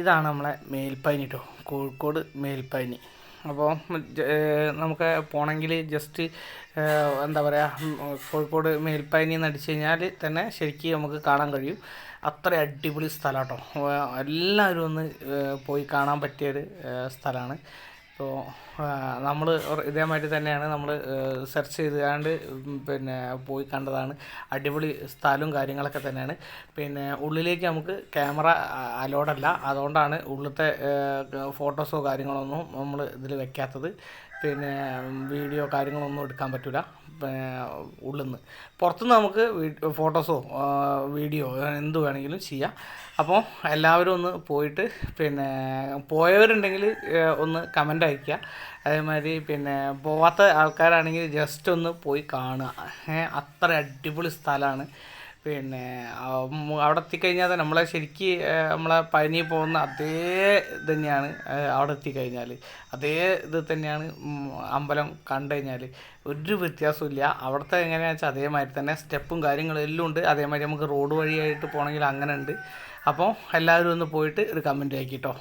ഇതാണ് നമ്മളെ മേൽപ്പനി കേട്ടോ കോഴിക്കോട് മേൽപ്പനി. അപ്പോൾ നമുക്ക് പോണെങ്കിൽ ജസ്റ്റ് എന്താ പറയുക കോഴിക്കോട് മേൽപ്പനി എന്ന് അടിച്ചു കഴിഞ്ഞാൽ തന്നെ ശരിക്കും നമുക്ക് കാണാൻ കഴിയും. അത്ര അടിപൊളി സ്ഥലം കേട്ടോ എല്ലാവരും ഒന്ന് പോയി കാണാൻ പറ്റിയൊരു സ്ഥലമാണ് ഇപ്പോൾ നമ്മൾ ഇതേമാതിരി തന്നെയാണ് നമ്മൾ സെർച്ച് ചെയ്താണ്ട് പിന്നെ പോയി കണ്ടതാണ്. അടിപൊളി സ്ഥലവും കാര്യങ്ങളൊക്കെ തന്നെയാണ്. പിന്നെ ഉള്ളിലേക്ക് നമുക്ക് ക്യാമറ അലോഡല്ല അതുകൊണ്ടാണ് ഉള്ളിലത്തെ ഫോട്ടോസോ കാര്യങ്ങളൊന്നും നമ്മൾ ഇതിൽ വെക്കാത്തത്. പിന്നെ വീഡിയോ കാര്യങ്ങളൊന്നും എടുക്കാൻ പറ്റില്ല ഉള്ളിൽ നിന്ന് പുറത്തുനിന്ന് നമുക്ക് ഫോട്ടോസോ വീഡിയോ എന്ത് വേണമെങ്കിലും ചെയ്യാം. അപ്പോൾ എല്ലാവരും ഒന്ന് പോയിട്ട് പിന്നെ പോയവരുണ്ടെങ്കിൽ ഒന്ന് കമന്റ് അയക്കുക അതേമാതിരി പിന്നെ പോവാത്ത ആൾക്കാരാണെങ്കിൽ ജസ്റ്റ് ഒന്ന് പോയി കാണുക. അത്ര അടിപൊളി സ്ഥലമാണ്. പിന്നെ അവിടെ എത്തിക്കഴിഞ്ഞാൽ തന്നെ നമ്മളെ ശരിക്ക് നമ്മളെ പനി പോകുന്ന അതേ തന്നെയാണ് അവിടെ എത്തിക്കഴിഞ്ഞാൽ അതേ ഇത് തന്നെയാണ് അമ്പലം കണ്ടു കഴിഞ്ഞാൽ ഒരു വ്യത്യാസമില്ല അവിടുത്തെ എങ്ങനെയാണെന്ന് വെച്ചാൽ അതേമാതിരി തന്നെ സ്റ്റെപ്പും കാര്യങ്ങളും എല്ലാം ഉണ്ട്. അതേമാതിരി നമുക്ക് റോഡ് വഴിയായിട്ട് പോകണമെങ്കിൽ അങ്ങനെ ഉണ്ട് അപ്പോൾ എല്ലാവരും ഒന്ന് പോയിട്ട് ഒരു കമന്റ് ആക്കിട്ടോ.